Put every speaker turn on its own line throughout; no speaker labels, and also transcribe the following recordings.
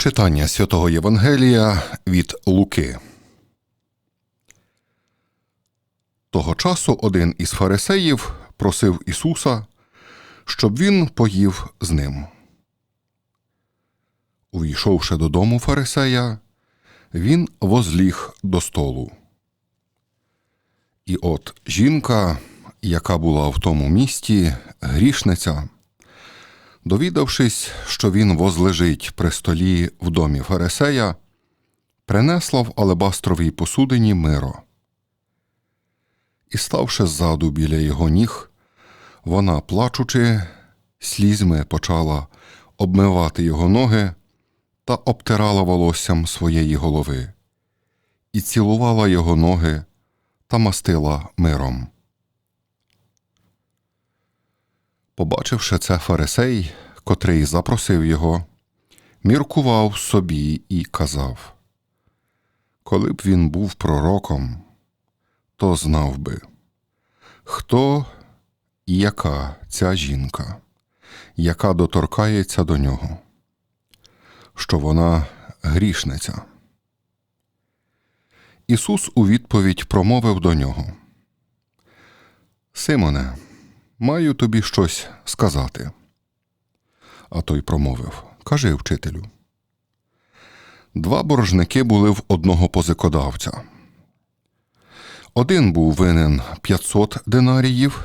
Читання святого Євангелія від Луки. Того часу один із фарисеїв просив Ісуса, щоб він поїв з ним. Увійшовши додому фарисея, він возліг до столу. І от жінка, яка була в тому місті, грішниця, довідавшись, що він возлежить при столі в домі Фарисея, принесла в алебастровій посудині миро. І, ставши ззаду біля його ніг, вона, плачучи, слізьми почала обмивати його ноги та обтирала волоссям своєї голови, і цілувала його ноги та мастила миром. Побачивши це фарисей, котрий запросив його, міркував собі і казав Коли б він був пророком, то знав би, хто і яка ця жінка, яка доторкається до нього, що вона грішниця. Ісус у відповідь промовив до нього Симоне, маю тобі щось сказати. А той промовив Кажи, вчителю. Два боржники були в одного позикодавця. Один був винен 500 динаріїв,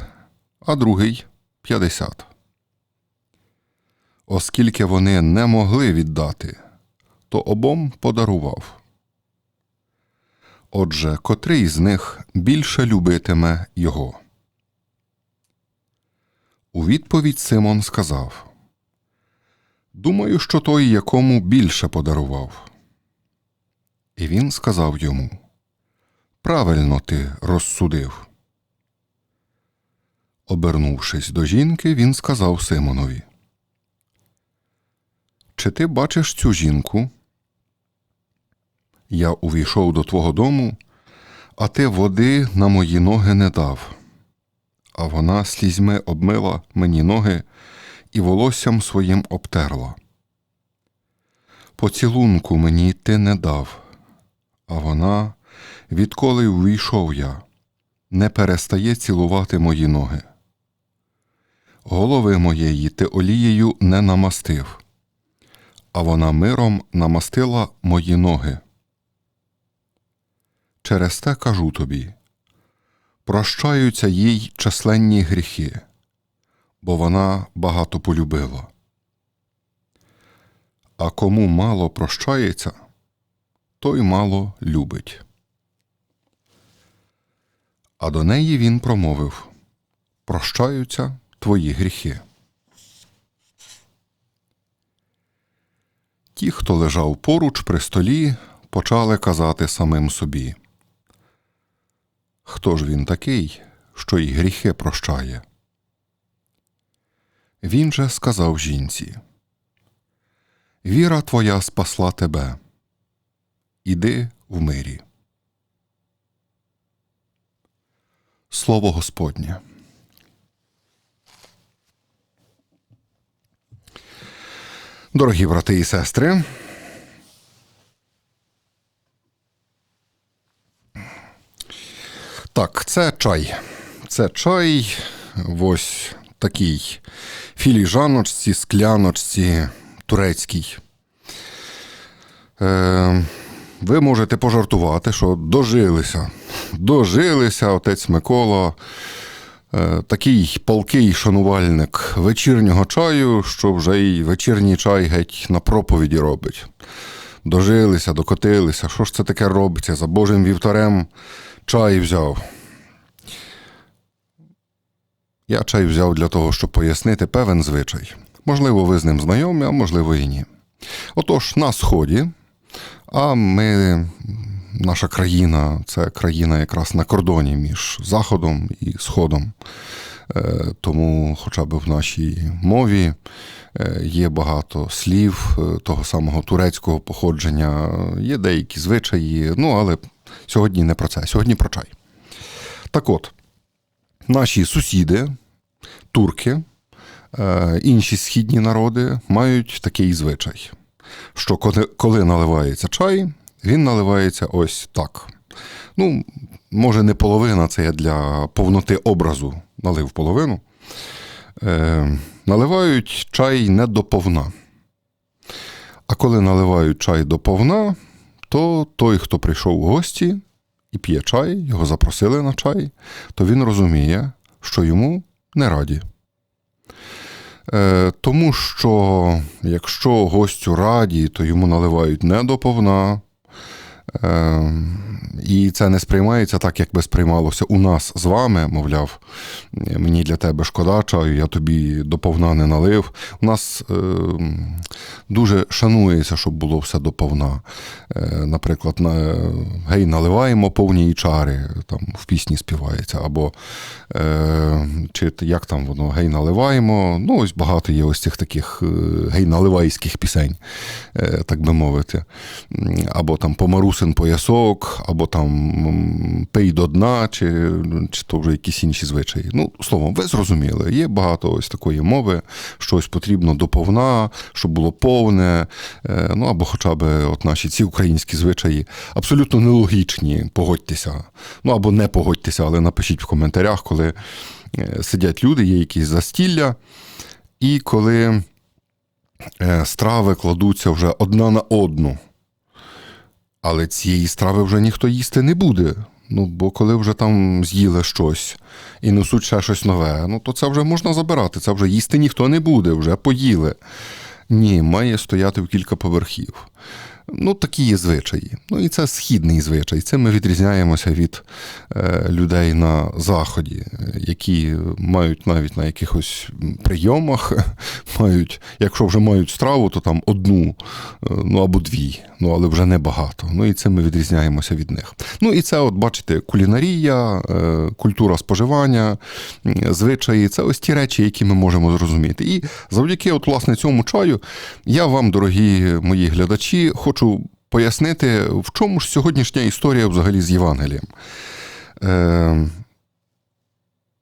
а другий 50. Оскільки вони не могли віддати, то обом подарував. Отже, котрий з них більше любитиме його? У відповідь Симон сказав Думаю, що той, якому більше подарував. І він сказав йому Правильно ти розсудив. Обернувшись до жінки, він сказав Симонові Чи ти бачиш цю жінку? Я увійшов до твого дому, а ти води на мої ноги не дав, а вона слізьми обмила мені ноги і волоссям своїм обтерла. Поцілунку мені ти не дав, а вона, відколи увійшов я, не перестає цілувати мої ноги. Голови моєї ти олією не намастив, а вона миром намастила мої ноги. Через те кажу тобі прощаються їй численні гріхи, бо вона багато полюбила. А кому мало прощається, той мало любить. А до неї він промовив Прощаються твої гріхи. Ті, хто лежав поруч при столі, почали казати самим собі. Хто ж він такий, що й гріхи прощає? Він же сказав жінці Віра твоя спасла тебе. Іди в мирі. Слово Господнє. Дорогі брати і сестри. Так, це чай. Це чай ось такій філіжаночці, скляночці турецькій. Е, ви можете пожартувати, що дожилися. Дожилися отець Микола, е, такий палкий шанувальник вечірнього чаю, що вже й вечірній чай геть на проповіді робить. Дожилися, докотилися. Що ж це таке робиться? За Божим вівтарем чай взяв. Я чай взяв для того, щоб пояснити певен звичай. Можливо, ви з ним знайомі, а можливо і ні. Отож, на Сході, а ми, наша країна, це країна якраз на кордоні між Заходом і Сходом. Е, тому, хоча б в нашій мові е, є багато слів е, того самого турецького походження, є деякі звичаї, ну але сьогодні не про це, сьогодні про чай. Так от, наші сусіди, турки, інші східні народи мають такий звичай. що коли, наливається чай, він наливається ось так. Ну, може, не половина, це я для повноти образу налив половину. Е, наливають чай не до повна. А коли наливають чай до повна, то той, хто прийшов у гості і п'є чай, його запросили на чай, то він розуміє, що йому не раді. Е, тому що якщо гостю раді, то йому наливають не до повна. Е, і це не сприймається так, як би сприймалося у нас з вами, мовляв, мені для тебе шкода чаю, я тобі доповна не налив. У нас е, дуже шанується, щоб було все доповна. Е, наприклад, на, гей, наливаємо повні чари, там в пісні співається, або е, чи як там воно, гей, наливаємо. Ну, ось багато є ось цих таких е, гей-наливайських пісень, е, так би мовити. Або там помарусин поясок, або там пий до дна, чи, чи то вже якісь інші звичаї. Ну, словом, ви зрозуміли, є багато ось такої мови, щось потрібно доповна, щоб було повне. е, Ну або хоча б от наші ці українські звичаї абсолютно нелогічні, погодьтеся. Ну або не погодьтеся, але напишіть в коментарях, коли е, сидять люди, є якісь застілля, і коли е, страви кладуться вже одна на одну. Але цієї страви вже ніхто їсти не буде. Ну, бо коли вже там з'їли щось і несуть ще щось нове, ну то це вже можна забирати. Це вже їсти ніхто не буде, вже поїли. Ні, має стояти в кілька поверхів. Ну, такі є звичаї. Ну і це східний звичай. Цим ми відрізняємося від е, людей на заході, які мають навіть на якихось прийомах, мають, якщо вже мають страву, то там одну, е, ну або дві, ну але вже не багато. Ну і цим ми відрізняємося від них. Ну і це, от бачите, кулінарія, е, культура споживання, звичаї це ось ті речі, які ми можемо зрозуміти. І завдяки, от, власне, цьому чаю, я вам, дорогі мої глядачі, хочу пояснити, в чому ж сьогоднішня історія взагалі з Євангелієм. Е,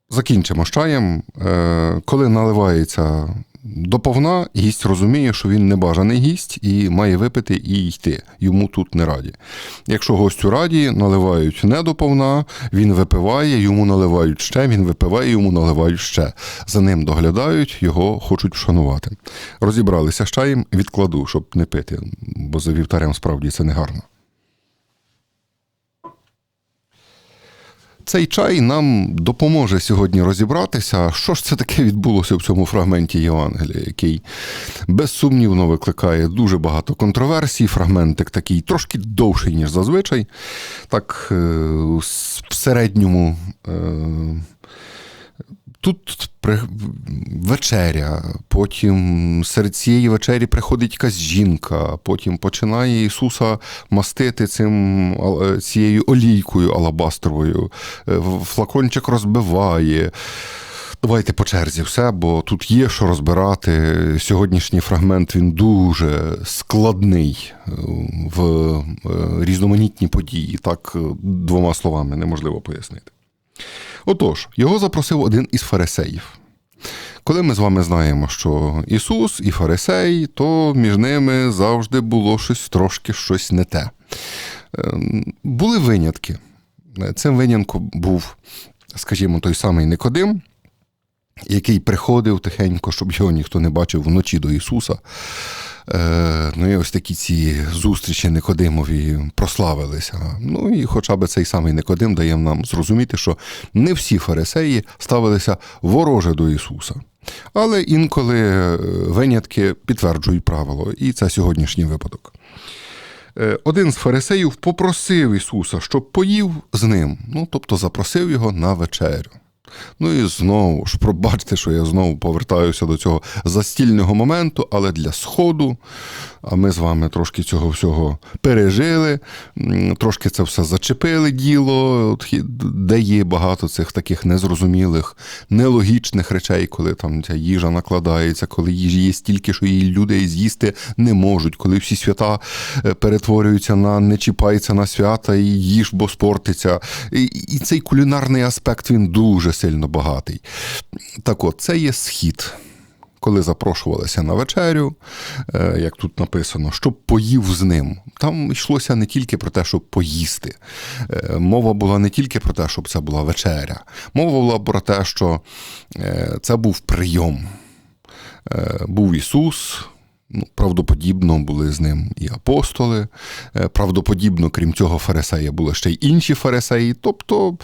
закінчимо чаєм. Е, коли наливається доповна, гість розуміє, що він небажаний гість і має випити і йти. Йому тут не раді. Якщо гостю раді, наливають не доповна, він випиває, йому наливають ще, він випиває, йому наливають ще. За ним доглядають, його хочуть вшанувати. Розібралися з чаєм, відкладу, щоб не пити, бо за вівтарем справді це не Цей чай нам допоможе сьогодні розібратися, що ж це таке відбулося в цьому фрагменті Євангелія, який безсумнівно викликає дуже багато контроверсій. Фрагментик такий трошки довший, ніж зазвичай. Так, е, в середньому. Е, Тут вечеря, потім серед цієї вечері приходить якась жінка, потім починає Ісуса мастити цим, цією олійкою алабастровою, е, флакончик розбиває. Давайте по черзі все, бо тут є що розбирати. Сьогоднішній фрагмент він дуже складний е, в е, різноманітні події. Так, е, двома словами неможливо пояснити. Отож, його запросив один із фарисеїв. Коли ми з вами знаємо, що Ісус і Фарисей, то між ними завжди було щось трошки щось не те. Ем, Були винятки. Цим винятком був, скажімо, той самий Никодим, який приходив тихенько, щоб його ніхто не бачив вночі до Ісуса. Е, ну і ось такі ці зустрічі Никодимові прославилися. Ну і хоча б цей самий Никодим дає нам зрозуміти, що не всі фарисеї ставилися вороже до Ісуса. Але інколи е, винятки підтверджують правило, і це сьогоднішній випадок. Е, Один з фарисеїв попросив Ісуса, щоб поїв з ним, ну тобто запросив його на вечерю. Ну і знову ж, пробачте, що я знову повертаюся до цього застільного моменту, але для сходу. А ми з вами трошки цього всього пережили, трошки це все зачепили діло, де є багато цих таких незрозумілих, нелогічних речей, коли там ця їжа накладається, коли їжі є стільки, що її люди з'їсти не можуть, коли всі свята е, перетворюються на не чіпається на свята і їж, бо спортиться. І, і цей кулінарний аспект він дуже сильно багатий. Так от, це є схід. коли запрошувалися на вечерю, е, як тут написано, щоб поїв з ним. Там йшлося не тільки про те, щоб поїсти. Е, Мова була не тільки про те, щоб це була вечеря. Мова була про те, що е, це був прийом. Був Ісус. Ну, правдоподібно були з ним і апостоли. Е, Правдоподібно, крім цього фарисея, були ще й інші фарисеї. Тобто,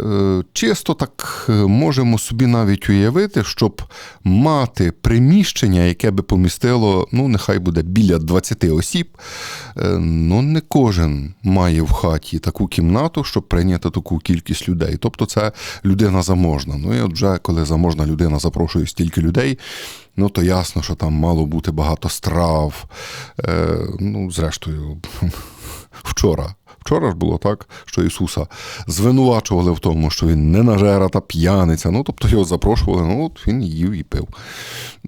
е, чисто так е, можемо собі навіть уявити, щоб мати приміщення, яке би помістило, ну, нехай буде біля 20 осіб. Ну, не кожен має в хаті таку кімнату, щоб прийняти таку кількість людей. Тобто, це людина заможна. Ну і от вже коли заможна людина запрошує стільки людей, ну то ясно, що там мало бути багато страв. Е, ну, зрештою, вчора. Вчора ж було так, що Ісуса звинувачували в тому, що він не нажера та п'яниця. Ну, тобто його запрошували, ну от він їв і пив.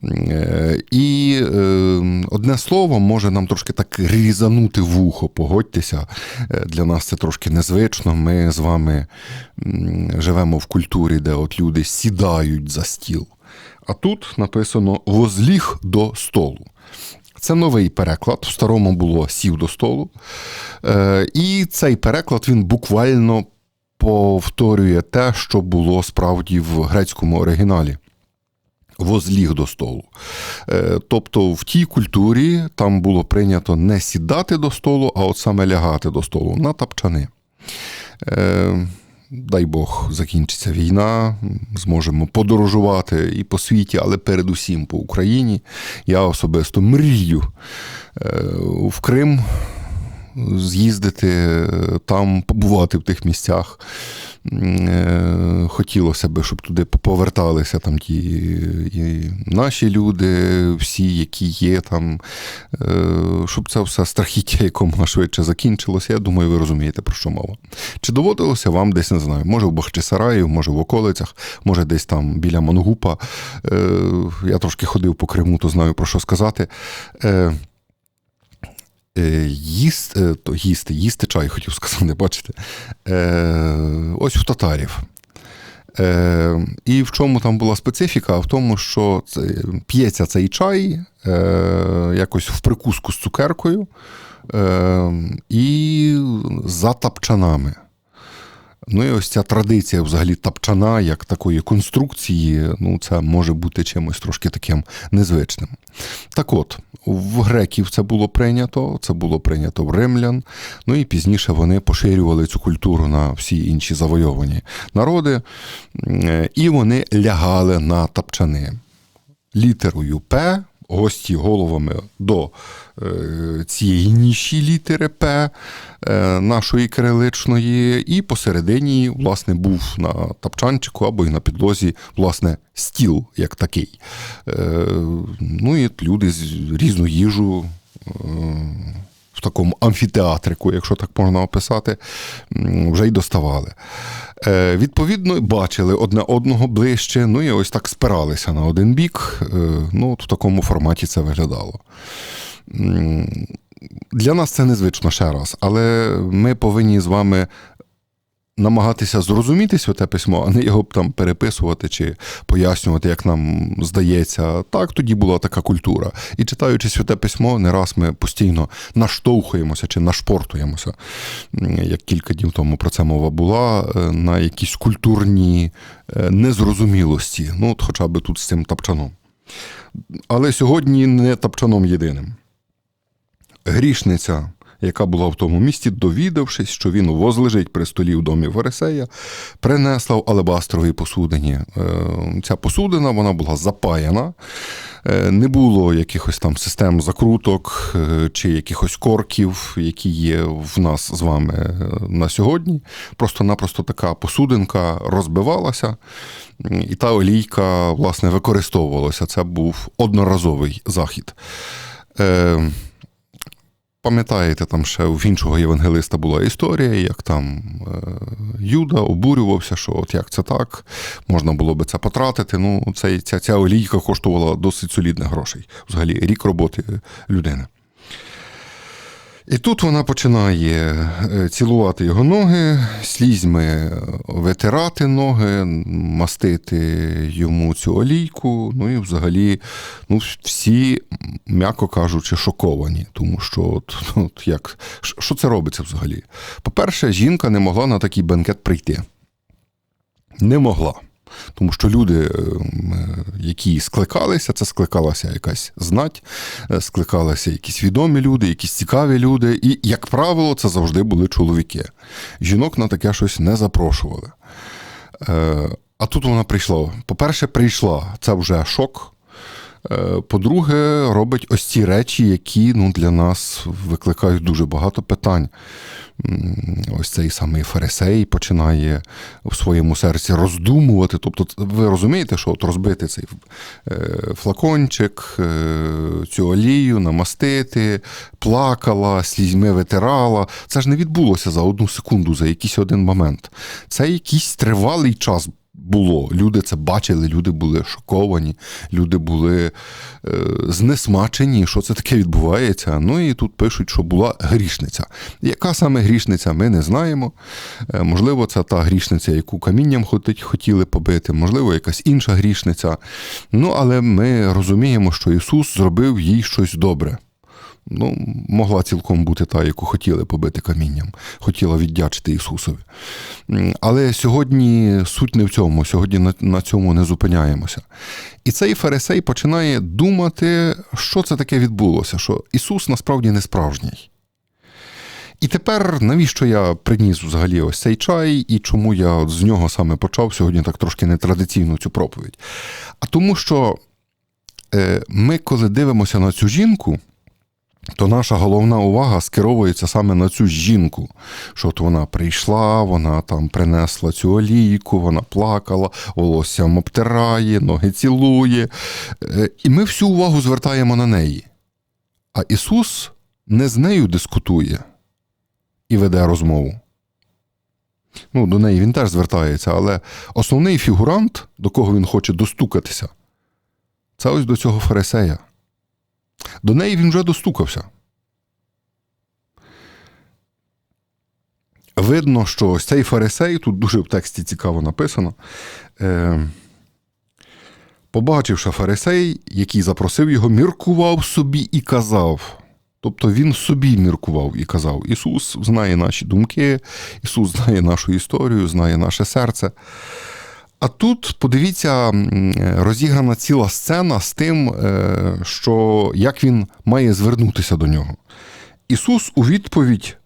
Е, І е, одне слово може нам трошки так різанути вухо, погодьтеся. Е, Для нас це трошки незвично. Ми з вами живемо в культурі, де от люди сідають за стіл. А тут написано возліг до столу. Це новий переклад. В старому було сів до столу. Е, і цей переклад він буквально повторює те, що було справді в грецькому оригіналі. Возліг до столу. Е, тобто в тій культурі там було прийнято не сідати до столу, а от саме лягати до столу на тапчани. Дай Бог, закінчиться війна, зможемо подорожувати і по світі, але передусім по Україні. Я особисто мрію е, в Крим з'їздити е, там, побувати в тих місцях. Е, Хотілося б, щоб туди поверталися там ті і наші люди, всі, які є там, е, щоб це все страхіття якомога швидше закінчилося. Я думаю, ви розумієте, про що мова. Чи доводилося вам десь, не знаю, може в Бахчисараї, може в околицях, може десь там біля Мангупа. Е, Я трошки ходив по Криму, то знаю про що сказати. Е, їсти, е, то їсти, їсти чай, хотів сказати, бачите. Е, ось у татарів. І в чому там була специфіка? В тому, що це, п'ється цей чай якось в прикуску з цукеркою і за тапчанами. Ну і ось ця традиція взагалі тапчана, як такої конструкції, ну це може бути чимось трошки таким незвичним. Так от, в греків це було прийнято, це було прийнято в римлян, ну і пізніше вони поширювали цю культуру на всі інші завойовані народи, е, і вони лягали на тапчани. Літерою П, гості головами до е, цієї ніші літери П е, нашої кириличної, і посередині, власне, був на тапчанчику або й на підлозі, власне, стіл як такий. Е, ну і люди з різну їжу. Такому амфітеатрику, якщо так можна описати, вже й доставали. Е, Відповідно, бачили одне одного ближче, ну і ось так спиралися на один бік. Е, Ну, от в такому форматі це виглядало. Для нас це незвично ще раз, але ми повинні з вами намагатися зрозуміти святе письмо, а не його там переписувати чи пояснювати, як нам здається. Так тоді була така культура. І читаючи святе письмо, не раз ми постійно наштовхуємося чи нашпортуємося, як кілька днів тому про це мова була, е, на якісь культурні е, незрозумілості. Ну, от хоча б тут з цим тапчаном. Але сьогодні не тапчаном єдиним. Грішниця, яка була в тому місті, довідавшись, що він возлежить при столі в домі Фарисея, принесла в алебастровій посудині. Е, Ця посудина вона була запаяна, Е, не було якихось там систем закруток е, чи якихось корків, які є в нас з вами на сьогодні. Просто-напросто така посудинка розбивалася, і та олійка, власне, використовувалася. Це був одноразовий захід. Пам'ятаєте, там ще в іншого євангелиста була історія, як там е, Юда обурювався, що от як це так, можна було би це потратити. Ну, цей, ця, ця олійка коштувала досить солідних грошей. Взагалі, рік роботи людини. І тут вона починає е, цілувати його ноги, слізьми витирати ноги, мастити йому цю олійку. Ну і взагалі, ну, всі, м'яко кажучи, шоковані, тому що от, от як, що це робиться взагалі? По-перше, жінка не могла на такий бенкет прийти. Не могла. Тому що люди, е, які скликалися, це скликалася якась знать, е, скликалися якісь відомі люди, якісь цікаві люди. І, як правило, це завжди були чоловіки. Жінок на таке щось не запрошували. Е, А тут вона прийшла. По-перше, прийшла. Це вже шок. Е, По-друге, робить ось ці речі, які ну, для нас викликають дуже багато питань. Ось цей самий фарисей починає в своєму серці роздумувати. Тобто, ви розумієте, що от розбити цей е, флакончик, е, цю олію, намастити, плакала, слізьми витирала. Це ж не відбулося за одну секунду, за якийсь один момент. Це якийсь тривалий час було. Люди це бачили, люди були шоковані, люди були е, знесмачені, що це таке відбувається. Ну і тут пишуть, що була грішниця. Яка саме грішниця, ми не знаємо. Е, можливо, це та грішниця, яку камінням хотіли побити, можливо, якась інша грішниця. Ну, але ми розуміємо, що Ісус зробив їй щось добре. Ну, могла цілком бути та, яку хотіли побити камінням, хотіла віддячити Ісусові. Але сьогодні суть не в цьому, сьогодні на, цьому не зупиняємося. І цей фарисей починає думати, що це таке відбулося, що Ісус насправді не справжній. І тепер навіщо я приніс взагалі ось цей чай, і чому я от з нього саме почав сьогодні так трошки нетрадиційну цю проповідь? А тому, що е, ми, коли дивимося на цю жінку, то наша головна увага скеровується саме на цю жінку. Що от вона прийшла, вона там принесла цю олійку, вона плакала, волоссям обтирає, ноги цілує. Е, І ми всю увагу звертаємо на неї. А Ісус не з нею дискутує і веде розмову. Ну, до неї він теж звертається, але основний фігурант, до кого він хоче достукатися, це ось до цього фарисея. До неї він вже достукався. Видно, що ось цей фарисей, тут дуже в тексті цікаво написано. Е, побачивши фарисей, який запросив його, міркував собі і казав. Тобто він собі міркував і казав: Ісус знає наші думки, Ісус знає нашу історію, знає наше серце. А тут подивіться, розіграна ціла сцена з тим, е, що як він має звернутися до нього. Ісус у відповідь,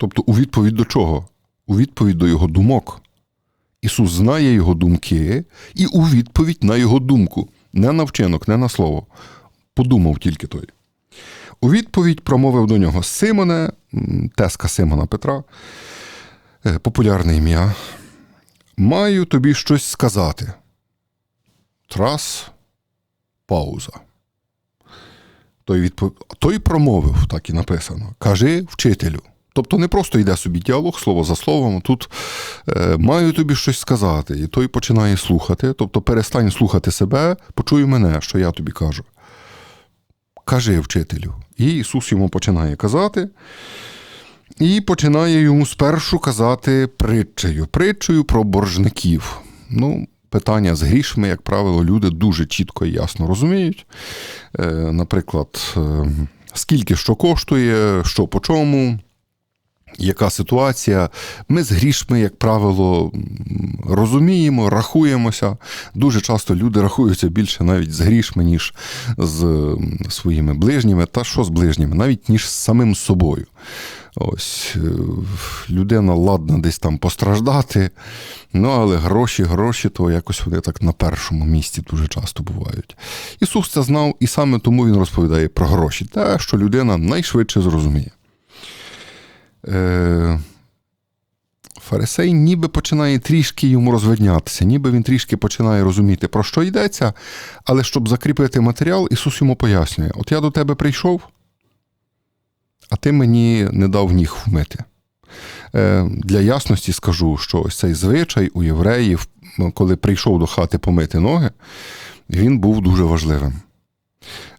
тобто у відповідь до чого? У відповідь до його думок. Ісус знає його думки і у відповідь на його думку, не на вчинок, не на слово. Подумав тільки той. У відповідь промовив до нього Симоне, теска Симона Петра, е, популярне ім'я. Маю тобі щось сказати. Трас, пауза. Той, відпов... той промовив, так і написано. Кажи вчителю. Тобто не просто йде собі діалог, слово за словом. Тут е, маю тобі щось сказати. І той починає слухати. Тобто перестань слухати себе, почуй мене, що я тобі кажу. Кажи вчителю. І Ісус йому починає казати. І починає йому спершу казати притчею, притчею про боржників. Ну, питання з грішми, як правило, люди дуже чітко і ясно розуміють. Е, наприклад, е, скільки що коштує, що по чому. Яка ситуація? Ми з грішми, як правило, розуміємо, рахуємося. Дуже часто люди рахуються більше навіть з грішми, ніж з своїми ближніми, та що з ближніми, навіть ніж з самим собою. Ось е, людина ладна десь там постраждати, ну але гроші, гроші, то якось вони так на першому місці дуже часто бувають. Ісус це знав, і саме тому він розповідає про гроші, те, що людина найшвидше зрозуміє. Е, Фарисей ніби починає трішки йому розвиднятися, ніби він трішки починає розуміти, про що йдеться, але щоб закріпити матеріал, Ісус йому пояснює: от я до тебе прийшов, а ти мені не дав ніг вмити. Е, Для ясності скажу, що ось цей звичай у євреїв, коли прийшов до хати помити ноги, він був дуже важливим.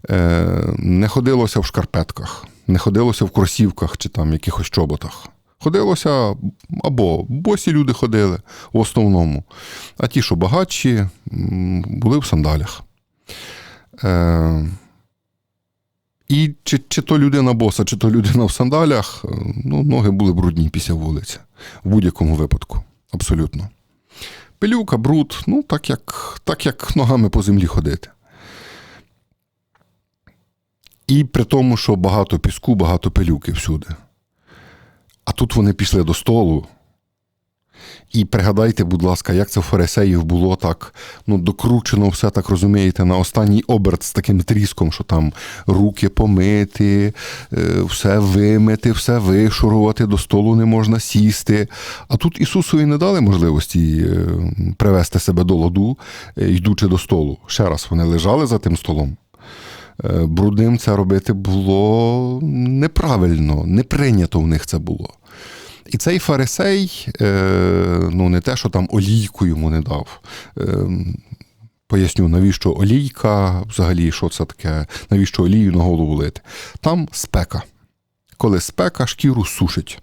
Е, Не ходилося в шкарпетках. не ходилося в кросівках чи там якихось чоботах. Ходилося або босі люди ходили в основному, а ті, що багатші, були в сандалях. І чи, чи то людина боса, чи то людина в сандалях, е, ну, ноги були брудні після вулиці. В будь-якому випадку. Абсолютно. Пилюка, бруд, ну, так як, так як ногами по землі ходити. І при тому, що багато піску, багато пилюки всюди. А тут вони пішли до столу. І пригадайте, будь ласка, як це в фарисеїв було так, ну, докручено все, так розумієте, на останній оберт з таким тріском, що там руки помити, е, все вимити, все вишурувати, до столу не можна сісти. А тут Ісусові не дали можливості е, привести себе до ладу, е, йдучи до столу. Ще раз, вони лежали за тим столом. Брудним це робити було неправильно, не прийнято в них це було. І цей фарисей, е, ну не те, що там олійку йому не дав. Е, Поясню, навіщо олійка, взагалі, що це таке, навіщо олію на голову лити. Там спека. Коли спека, шкіру сушить.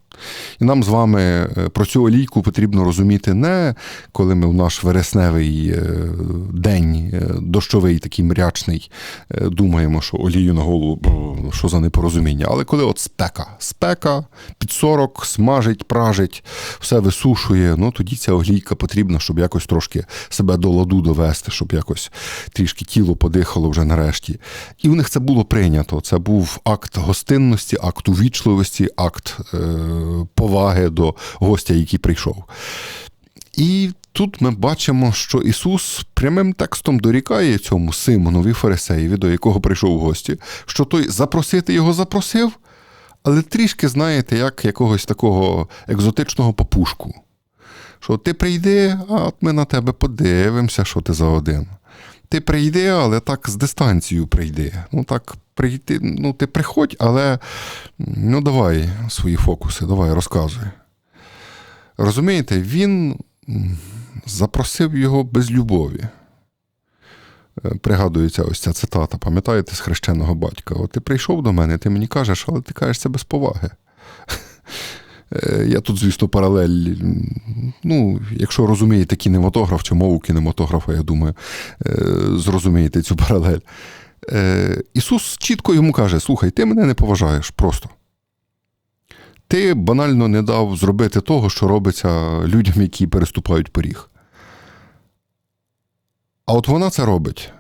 І нам з вами е, про цю олійку потрібно розуміти не коли ми в наш вересневий е, день, е, дощовий, такий мрячний, думаємо, що олію на голову, що за непорозуміння. Але коли от спека, спека під 40, смажить, пражить, все висушує, ну тоді ця олійка потрібна, щоб якось трошки себе до ладу довести, щоб якось трішки тіло подихало вже нарешті. І в них це було прийнято. Це був акт гостинності, акт увічливості, акт е, поваги до гостя, який прийшов. І тут ми бачимо, що Ісус прямим текстом дорікає цьому Симонові Фарисеєві, до якого прийшов у гості, що той запросити його запросив, але трішки, знаєте, як якогось такого екзотичного папушку. Що ти прийди, а от ми на тебе подивимося, що ти за один. Ти прийди, але так з дистанцією прийди. Ну так прийти, ну ти приходь, але ну давай свої фокуси, давай розказуй. Розумієте, він запросив його без любові. Е, Пригадується ось ця цитата, пам'ятаєте, з хрещеного батька. От ти прийшов до мене, ти мені кажеш, але ти кажеш це без поваги. Е, Я тут, звісно, паралель. Ну, якщо розумієте кінематограф чи мову кінематографа, я думаю, е, зрозумієте цю паралель. Е, Ісус чітко йому каже: слухай, ти мене не поважаєш просто. Ти банально не дав зробити того, що робиться людям, які переступають поріг. А от вона це робить.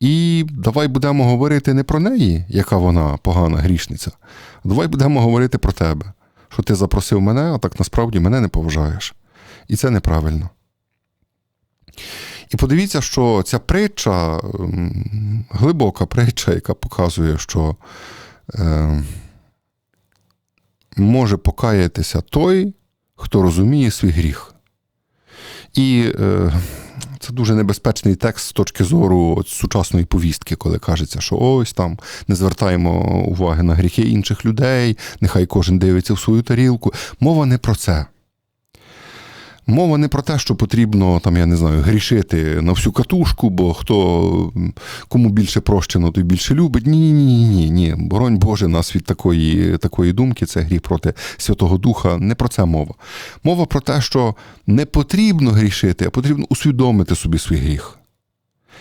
І давай будемо говорити не про неї, яка вона погана грішниця. а Давай будемо говорити про тебе, що ти запросив мене, а так насправді мене не поважаєш. І це неправильно. І подивіться, що ця притча, глибока притча, яка показує, що е, може покаятися той, хто розуміє свій гріх. І е, це дуже небезпечний текст з точки зору сучасної повістки, коли кажеться, що ось там не звертаємо уваги на гріхи інших людей, нехай кожен дивиться в свою тарілку. Мова не про це. Мова не про те, що потрібно там, я не знаю, грішити на всю катушку, бо хто кому більше прощено, той більше любить. Ні, ні, ні, ні, ні. Боронь Боже, нас від такої, такої думки, це гріх проти Святого Духа. Не про це мова. Мова про те, що не потрібно грішити, а потрібно усвідомити собі свій гріх.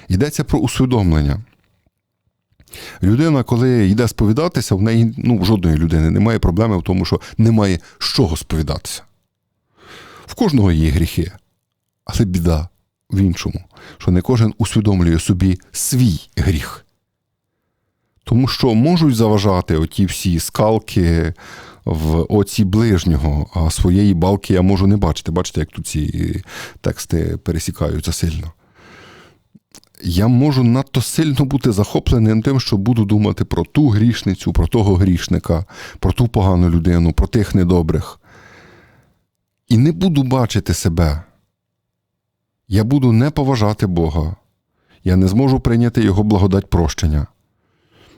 Йдеться про усвідомлення. Людина, коли йде сповідатися, в неї ну, жодної людини немає проблеми в тому, що немає з чого сповідатися. В кожного є гріхи, але біда в іншому, що не кожен усвідомлює собі свій гріх. Тому що можуть заважати оті всі скалки в оці ближнього, а своєї балки я можу не бачити. Бачите, як тут ці тексти пересікаються сильно. Я можу надто сильно бути захопленим тим, що буду думати про ту грішницю, про того грішника, про ту погану людину, про тих недобрих. І не буду бачити себе. Я буду не поважати Бога. Я не зможу прийняти Його благодать прощення.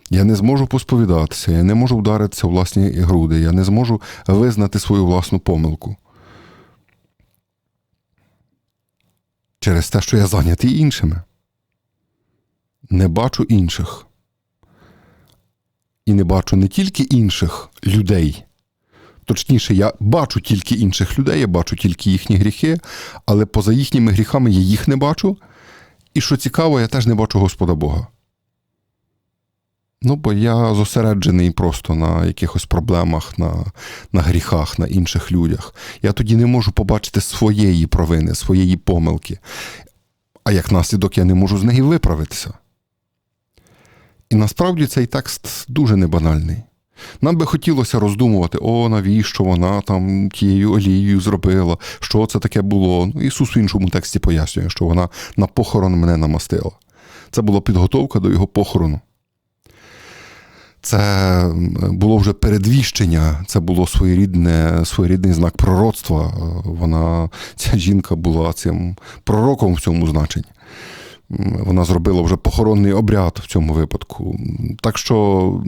Я не зможу посповідатися, я не можу вдаритися в власні груди, я не зможу визнати свою власну помилку. Через те, що я зайнятий іншими. Не бачу інших. і не бачу не тільки інших людей. Точніше, я бачу тільки інших людей, я бачу тільки їхні гріхи, але поза їхніми гріхами я їх не бачу. І що цікаво, я теж не бачу Господа Бога. Ну, бо я зосереджений просто на якихось проблемах, на, на гріхах, на інших людях. Я тоді не можу побачити своєї провини, своєї помилки. А як наслідок я не можу з неї виправитися. І насправді цей текст дуже небанальний. Нам би хотілося роздумувати, о, навіщо вона там тією олією зробила, що це таке було. Ну, Ісус в іншому тексті пояснює, що вона на похорон мене намастила. Це була підготовка до його похорону. Це було вже передвіщення, це було своєрідне, своєрідний знак пророцтва. Вона, ця жінка була цим пророком в цьому значенні. Вона зробила вже похоронний обряд в цьому випадку. Так що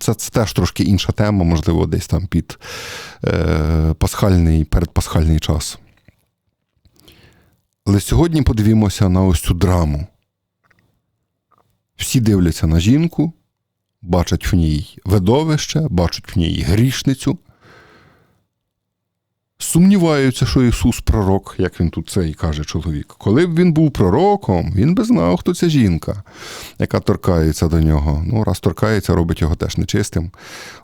це, це теж трошки інша тема, можливо, десь там під е, пасхальний, передпасхальний час. Але сьогодні подивімося на ось цю драму. Всі дивляться на жінку, бачать в ній видовище, бачать в ній грішницю. Сумніваються, що Ісус пророк, як він тут це і каже чоловік. Коли б він був пророком, він би знав, хто ця жінка, яка торкається до нього. Ну, раз торкається, робить його теж нечистим.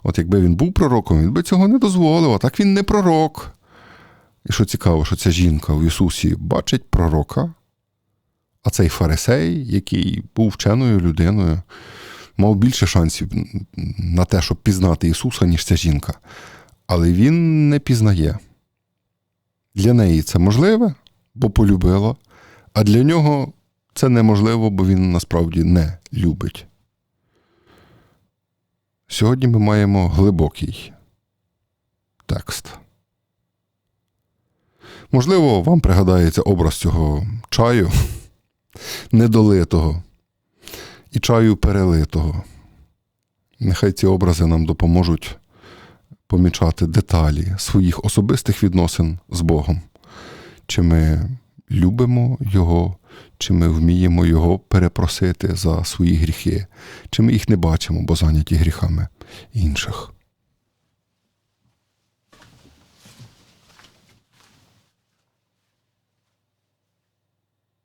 От якби він був пророком, він би цього не дозволив, а так він не пророк. І що цікаво, що ця жінка в Ісусі бачить пророка, а цей фарисей, який був вченою людиною, мав більше шансів на те, щоб пізнати Ісуса, ніж ця жінка. Але він не пізнає. Для неї це можливе, бо полюбила, а для нього це неможливо, бо він насправді не любить. Сьогодні ми маємо глибокий текст. Можливо, вам пригадається образ цього чаю недолитого і чаю перелитого. Нехай ці образи нам допоможуть помічати деталі своїх особистих відносин з Богом. Чи ми любимо Його, чи ми вміємо Його перепросити за свої гріхи, чи ми їх не бачимо, бо зайняті гріхами інших.